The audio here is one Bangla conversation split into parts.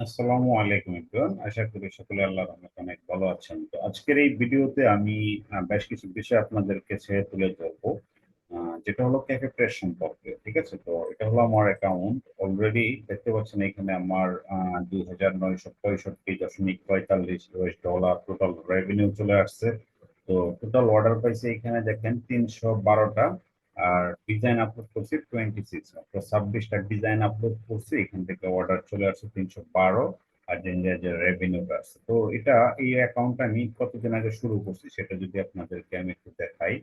আসসালামু আলাইকুম এভরিওয়ান। আশা করি সকলে আল্লাহর রহমতে অনেক ভালো আছেন। তো আজকের এই ভিডিওতে আমি বেশ কিছু বিষয় আপনাদের কাছে তুলে ধরবো। যেটা হলো ক্যাফে প্রেস সম্পর্কে, ঠিক আছে? তো এটা হলো আমার অ্যাকাউন্ট অলরেডি দেখতে পাচ্ছেন এখানে আমার দুই হাজার নয়শো পঁয়ষট্টি দশমিক পঁয়তাল্লিশ ইউএস ডলার টোটাল রেভিনিউ চলে আসছে। তো টোটাল অর্ডার পাইছে এখানে দেখেন তিনশো বারোটা। আর ডিজাইন আপলোড করছি টোয়েন্টি সিক্স তো ছাব্বিশটা ডিজাইন আপলোড করছি, এখান থেকে অর্ডার চলে আসছে তিনশো বারো আর যে রেভিনিউটা আছে। তো এটা এই অ্যাকাউন্টটা আমি কতদিন আগে শুরু করছি সেটা যদি আপনাদেরকে আমি একটু দেখাই।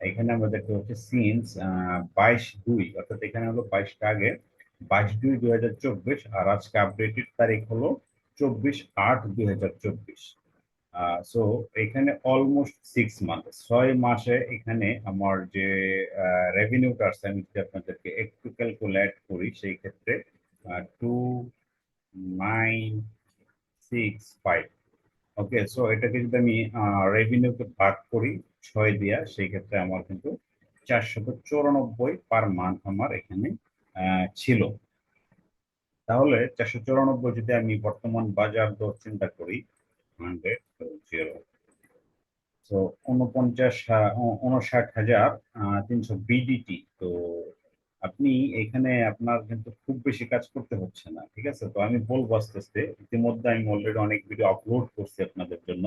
এখানে আমরা দেখতে পাচ্ছি সিন্স বাইশ দুই, অর্থাৎ এখানে হলো বাইশটা আগে। বাইশ দুই দুই হাজার চব্বিশ, আর আজকে আপডেটেড তারিখ হলো চব্বিশ আট দুই হাজার চব্বিশ। সো এখানে অলমোস্ট সিক্স মান্থ ছয় মাসে এখানে আমার যে রেভিনিউটা আসছে আমি যদি আপনাদেরকে একটু ক্যালকুলেট করি, সেই ক্ষেত্রে two nine six five okay so এটাকে যদি আমি রেভিনিউকে ভাগ করি, ছয় দিয়া, সেই ক্ষেত্রে আমার কিন্তু চারশত চৌরানব্বই পার মান্থ আমার এখানে ছিল। তাহলে চারশো চৌরানব্বই যদি আমি বর্তমান বাজার দর চিন্তা করি তো উনপঞ্চাশ উনষাট হাজার তিনশো বিডিটি তো আপনি এখানে আপনার কিন্তু খুব বেশি কাজ করতে হচ্ছে না, ঠিক আছে? তো আমি বলব আস্তে আস্তে, ইতিমধ্যে আমি অলরেডি অনেক ভিডিও আপলোড করছি আপনাদের জন্য।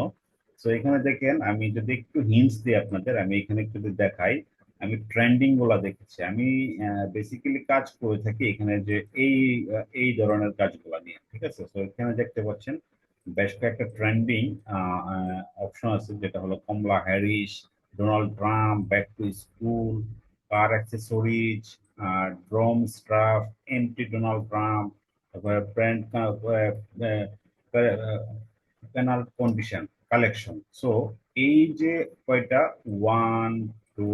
তো এখানে দেখেন, আমি যদি একটু হিন্টস দিই আপনাদের, আমি এখানে একটু যদি দেখাই, আমি ট্রেন্ডিংগুলা দেখেছি। আমি বেসিক্যালি কাজ করে থাকি এখানে যে এই এই ধরনের কাজগুলা নিয়ে, ঠিক আছে? তো এখানে দেখতে পাচ্ছেন বেশ কয়েকটা ট্রেন্ডিং অপশন আছে যেটা হলো Kamala Harris Donald Trump back to school car accessories ড্রোম স্ট্রাফ এন্টি ডোনাল্ড ট্রাম্প তারপরে brand panel condition collection so এই যে কয়টা? One two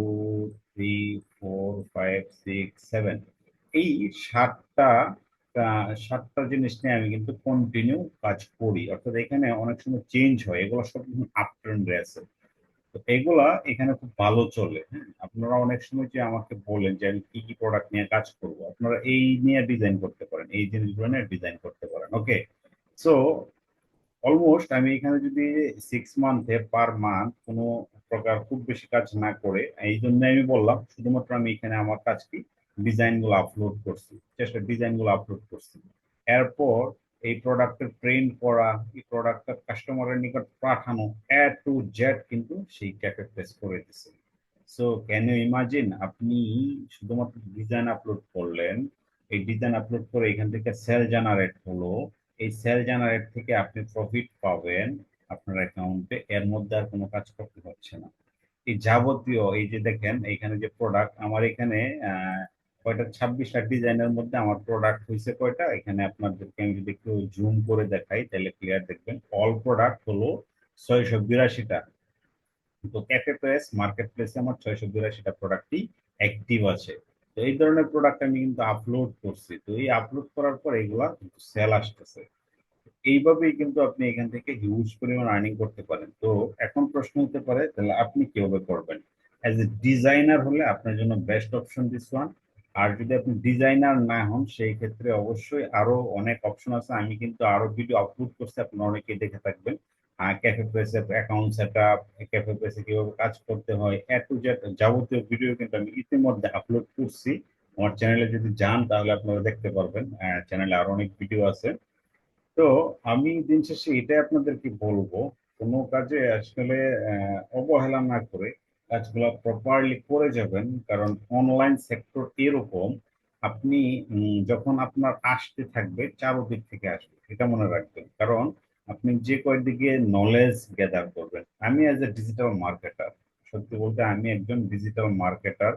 three four five six seven এই সাতটা আহ, সাতটা জিনিস নিয়ে আমি কিন্তু কন্টিনিউ কাজ করি। অর্থাৎ এখানে অনেক সময় চেঞ্জ হয়। এগুলো সব আছে। তো এগুলা এখানে খুব ভালো চলে। হ্যাঁ আপনারা অনেক সময় যে আমাকে বলেন যে আমি কি কি প্রোডাক্ট নিয়ে কাজ করব, আপনারা এই নিয়ে ডিজাইন করতে পারেন, এই জিনিসগুলো নিয়ে ডিজাইন করতে পারেন। ওকে সো অলমোস্ট আমি এখানে যদি সিক্স মান্থে পার মান্থ কোনো প্রকার খুব বেশি কাজ না করে, এই জন্য আমি বললাম, শুধুমাত্র আমি এখানে আমার কাজ কি ডিজাইনগুলো আপলোড করছি চেষ্টা ডিজাইনগুলো আপলোড করছি। এরপর এই প্রোডাক্টের প্রিন্ট করা এই প্রোডাক্টটা কাস্টমারের নিকট পাঠানো এ টু জেড কিন্তু সেই ক্যাফে প্লেস করে দিছে। সো ক্যান ইউ ইমাজিন আপনি শুধুমাত্র ডিজাইন আপলোড করলেন এই ডিজাইন আপলোড করে এখান থেকে সেল জেনারেট হলো এই সেল জেনারেট থেকে আপনি প্রফিট পাবেন আপনার অ্যাকাউন্টে এর মধ্যে আর কোনো কাজ করতে হচ্ছে না। এই যাবতীয় এই যে দেখেন এখানে যে প্রোডাক্ট আমার এখানে আহ, কয়টা? ছাব্বিশ ছাব্বিশটা ডিজাইনের মধ্যে আমার প্রোডাক্ট হয়েছে কয়টা? এখানে আপনাদেরকে আমি যদি একটু জুম করে দেখাই, তাহলে ক্লিয়ার দেখবেন অল প্রোডাক্ট হলো ছয়শো বিরাশিটা। তো ক্যাফে প্লেস মার্কেট প্লেসে আমার ছয়শো বিরাশিটা প্রোডাক্টই অ্যাক্টিভ আছে। তো এই ধরনের প্রোডাক্ট আমি কিন্তু আপলোড করছি। তো এই আপলোড করার পর এগুলা কিন্তু সেল আসতেছে। এইভাবেই কিন্তু আপনি এখান থেকে হিউজ পরিমাণ আর্নিং করতে পারেন। তো এখন প্রশ্ন হতে পারে, তাহলে আপনি কীভাবে করবেন? অ্যাজ এ ডিজাইনার হলে আপনার জন্য বেস্ট অপশন দিস ওয়ান আর যদি আপনি ডিজাইনার না হন, সেই ক্ষেত্রে অবশ্যই আরও অনেক অপশন আছে। আমি কিন্তু আরও ভিডিও আপলোড করছি, আপনারা অনেকেই দেখে থাকবেন। ক্যাফে প্রেসে অ্যাকাউন্ট সেট আপ ক্যাফে প্রেসে কীভাবে কাজ করতে হয় এ টু যাবতীয় ভিডিও কিন্তু আমি ইতিমধ্যে আপলোড করছি। আমার চ্যানেলে যদি যান, তাহলে আপনারা দেখতে পারবেন। চ্যানেলে আরও অনেক ভিডিও আছে। তো আমি দিন শেষে এটাই আপনাদেরকে বলব, কোনো কাজে আসলে অবহেলা না করে কাজগুলো প্রপারলি করে যাবেন, কারণ অনলাইন সেক্টর এরকম, আপনি যখন আপনার আসতে থাকবে, চারোদিক থেকে আসবে, এটা মনে রাখবেন। কারণ আপনি যে কয়দিকে নলেজ গ্যাদার করবেন, আমি অ্যাজ এ ডিজিটাল মার্কেটার সত্যি বলতে আমি একজন ডিজিটাল মার্কেটার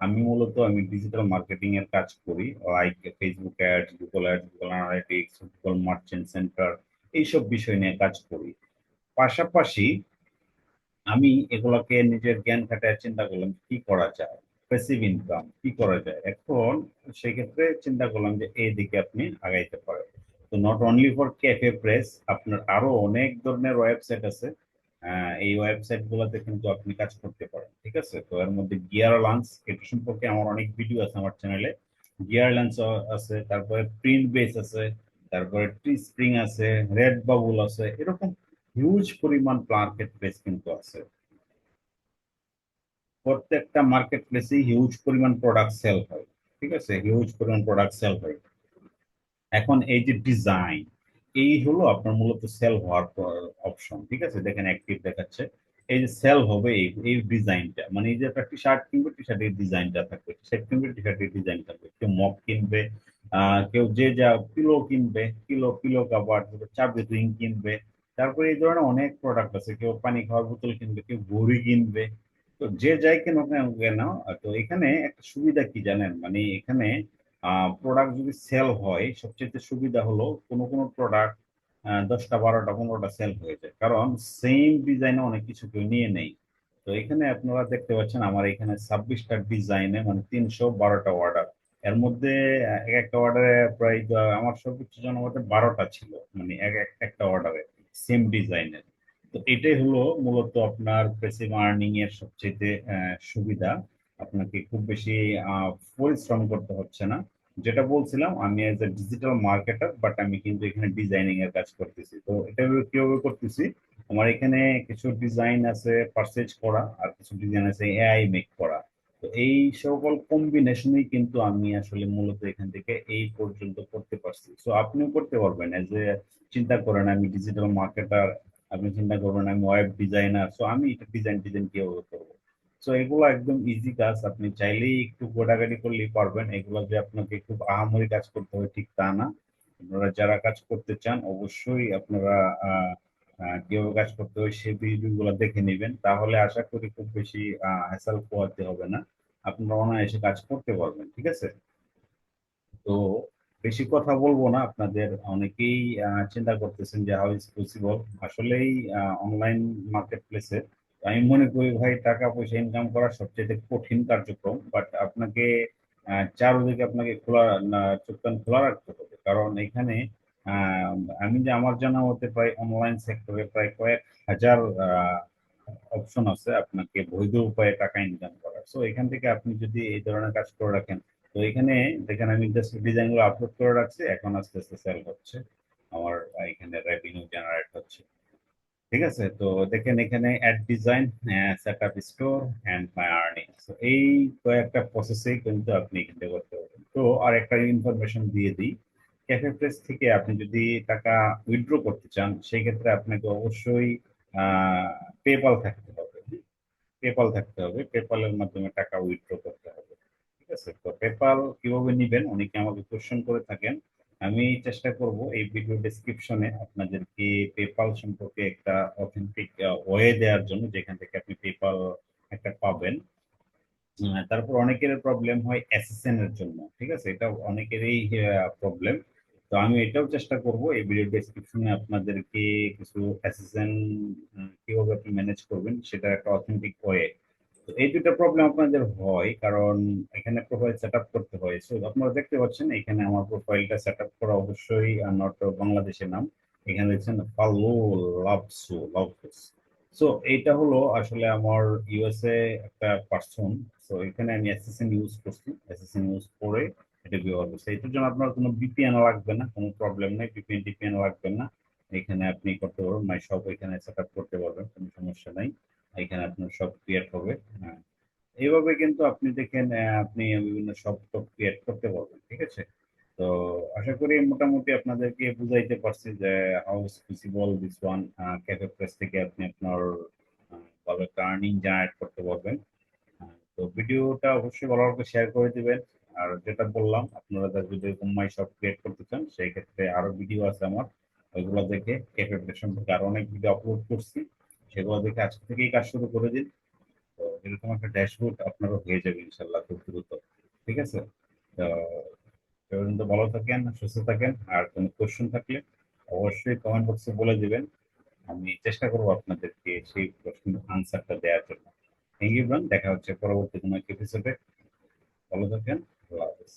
আমি মূলত আমি ডিজিটাল মার্কেটিং এর কাজ করি like Facebook ads Google ads Google analytics Google merchant centre এইসব বিষয় নিয়ে কাজ করি। পাশাপাশি আমি এগুলোকে নিজের জ্ঞান খাটায় চিন্তা করলাম কি করা যায় প্যাসিভ ইনকাম কি করা যায়? এখন সেই ক্ষেত্রে চিন্তা করলাম যে এই দিকে আপনি আগাইতে পারেন। তো not only for CafePress আপনার আরও অনেক ধরনের ওয়েবসাইট আছে। এই ওয়েবসাইট গুলোতে কিন্তু আপনি কাজ করতে পারেন, ঠিক আছে? তো এর মধ্যে গিয়ার লান্স এটা সম্পর্কে আমার অনেক ভিডিও আছে আমার চ্যানেলে গিয়ার লান্স আছে, তারপরে প্রিন্ট বেস আছে, তারপরে ট্রি স্প্রিং আছে রেড বাবুল আছে, এরকম হিউজ পরিমাণ মার্কেট প্লেস কিন্তু আছে। প্রত্যেকটা মার্কেট প্লেসে হিউজ পরিমাণ প্রোডাক্ট সেল হয়, ঠিক আছে? হিউজ পরিমাণ প্রোডাক্ট সেল হয়। এখন এই যে ডিজাইন এই হলো আপনার মূলত সেল হওয়ার অপশন ঠিক আছে? দেখেন অ্যাক্টিভ দেখাচ্ছে। এই যে সেল হবে এই এই ডিজাইনটা মানে এই যে একটা টি শার্ট কিনবে টি শার্টের ডিজাইনটা থাকবে টি শার্ট কিনবে টি শার্টের ডিজাইন থাকবে। কেউ মগ কিনবে কেউ যে যা পিলো কিনবে পিলো পিলো কাভার চাবি রিং কিনবে তারপরে এই ধরনের অনেক প্রোডাক্ট আছে। কেউ পানি খাওয়ার বোতল কিনবে, কেউ ঘড়ি কিনবে। তো যে যাই কেন কেন, তো এখানে একটা সুবিধা কি জানেন? মানে এখানে প্রোডাক্ট যদি সেল হয় সবচেয়ে সুবিধা হলো কোনো কোনো প্রোডাক্ট দশটা, বারোটা, পনেরোটা সেল হয়ে যায়। কারণ সেম ডিজাইনে অনেক কিছু কেউ নিয়ে নেই। তো এখানে আপনারা দেখতে পাচ্ছেন আমার এখানে ছাব্বিশটা ডিজাইনে মানে তিনশো বারোটা অর্ডার এর মধ্যে, এক একটা অর্ডারে প্রায়, আমার সর্বোচ্চ জনমতে বারোটা ছিল। মানে এক একটা অর্ডারে সেম ডিজাইনের তো এটাই হলো মূলত আপনার প্রেসিভ আর্নিং এর সবচেয়ে সুবিধা। আপনাকে খুব বেশি পরিশ্রম করতে হচ্ছে না। যেটা বলছিলাম, আমি as a digital marketer but আমি কিন্তু এখানে ডিজাইনিং এর কাজ করতেছি। তো এটা কীভাবে করতেছি? আমার এখানে কিছু ডিজাইন আছে পারচেজ করা, আর কিছু ডিজাইন আছে এআই মেক করা। তো এই সকল কম্বিনেশনই কিন্তু আমি আসলে মূলত এখান থেকে এই পর্যন্ত করতে পারছি। সো আপনিও করতে পারবেন এজ এ চিন্তা করেন, আমি ডিজিটাল মার্কেটার আপনি চিন্তা করবেন, আমি ওয়েব ডিজাইনার সো আমি এটা ডিজাইন ডিজাইন কীভাবে করব? সো এগুলো একদম ইজি কাজ, আপনি চাইলেই একটু গোটাগাড়ি করলেই পারবেন, এগুলো যে আপনাকে খুব আহামরি কাজ করতে হবে ঠিক তা না। আপনারা যারা কাজ করতে চান, অবশ্যই আপনারা কীভাবে কাজ করতে হয় সেই ভিডিওগুলো দেখে নেবেন, তাহলে আশা করি খুব বেশি হ্যাসাল পোয়াতে হবে না। আপনারা অনায়াসে কাজ করতে পারবেন, ঠিক আছে? তো বেশি কথা বলব না, আপনাদের অনেকেই চিন্তা করতেছেন যে হাউ ইজ পসিবল আসলেই অনলাইন মার্কেট প্লেসে আমি মনে করি ভাই টাকা পয়সা ইনকাম করা সবচেয়ে কঠিন কার্যক্রম বাট আপনাকে চারদিকে আপনাকে খোলা চোখ খোলা রাখতে হবে। কারণ এখানে আমি যে আমার জানা মতে প্রায় অনলাইন সেক্টরে প্রায় কয়েক হাজার অপশন আছে আপনাকে বৈধ উপায়ে টাকা ইনকাম করার। সো এখান থেকে আপনি যদি এই ধরনের কাজ করে রাখেন তো এখানে দেখেন আমি জাস্ট ডিজাইনগুলো আপলোড করে রাখছি, এখন আস্তে আস্তে সেল হচ্ছে। আমার এখানে রেভিনিউ জেনারেট হচ্ছে। ঠিক আছে? তো দেখেন এখানে ad design set up store and my earning এই কয়েকটা প্রসেসেই কিন্তু আপনি এখানে করতে পারবেন। তো আর একটা ইনফরমেশন দিয়ে দিই। ক্যাফে প্রেস থেকে আপনি যদি টাকা উইথড্র করতে চান সেই ক্ষেত্রে আপনাকে অবশ্যই পেপাল থাকতে হবে। পেপাল থাকতে হবে। পেপালের মাধ্যমে টাকা উইথড্র করতে হবে। আছে। তো পেপাল কীভাবে নিবেন? অনেকে আমাকে কোশ্চেন করে থাকেন। আমি চেষ্টা করব এই ভিডিও ডেসক্রিপশনে আপনাদেরকে পেপাল সম্পর্কে একটা অথেন্টিক ওয়ে দেওয়ার জন্য, যেখান থেকে আপনি পেপাল একটা পাবেন। তারপর অনেকের প্রবলেম হয় এসএসএন এর জন্য, ঠিক আছে? এটা অনেকেরই প্রবলেম তো আমি এটাও চেষ্টা করব এই ভিডিও ডেসক্রিপশনে আপনাদেরকে কিছু অ্যাসিস্ট্যান্ট কীভাবে আপনি ম্যানেজ করবেন, সেটা একটা অথেন্টিক ওয়ে তো এই দুটো প্রবলেম আপনাদের হয়, কারণ এখানে প্রোফাইল সেট করতে হয়। সো আপনারা দেখতে পাচ্ছেন, এখানে আমার প্রোফাইলটা সেট করা অবশ্যই নট বাংলাদেশের নাম। এখানে দেখছেন ফালু লাভসু লাভস সো এইটা হলো আসলে আমার ইউএসএ একটা পার্সন সো এখানে আমি অ্যাসিস্ট্যান্ট ইউজ করছি। অ্যাসিস্ট্যান্ট ইউজ করে এটা ব্যবহার করছে। এটার জন্য আপনার কোনো বিপিএন লাগবে না, কোনো প্রবলেম নেই। বিপিএন টিপিএন লাগবে না। এখানে আপনি করতে পারবেন মাই সব এখানে সেট করতে পারবেন, কোনো সমস্যা নাই। এখানে আপনার সব ক্রিয়েট হবে। হ্যাঁ এইভাবে কিন্তু আপনি দেখেন আপনি বিভিন্ন সব ক্রিয়েট করতে পারবেন, ঠিক আছে? তো আশা করি মোটামুটি আপনাদেরকে বুঝাইতে পারছি যে how is possible this one CafePress থেকে আপনি আপনার একটা আর্নিং জেনারেট করতে পারবেন। তো ভিডিওটা অবশ্যই ভালো শেয়ার করে দিবেন। আর যেটা বললাম, আপনারা যদি এরকম মাই শপ ক্রিয়েট করতে চান, সেই ক্ষেত্রে আরও ভিডিও আছে আমার। ওইগুলো দেখে ক্যাফে সম্পর্কে আরও অনেক ভিডিও আপলোড করছি। সেগুলো দেখে আজকে থেকেই কাজ শুরু করে দিন। তো এরকম একটা ড্যাশবোর্ড আপনারও হয়ে যাবে ইনশাল্লাহ খুব দ্রুত। ঠিক আছে? তো পর্যন্ত ভালো থাকেন, সুস্থ থাকেন। আর কোনো কোশ্চেন থাকলে অবশ্যই কমেন্ট বক্সে বলে দিবেন। আমি চেষ্টা করব আপনাদেরকে সেই প্রশ্নের আনসারটা দেওয়ার জন্য। থ্যাংক ইউ দেখা হচ্ছে পরবর্তী কোনো এপিসোডে ভালো থাকেন। আল্লাহ হাফিজ।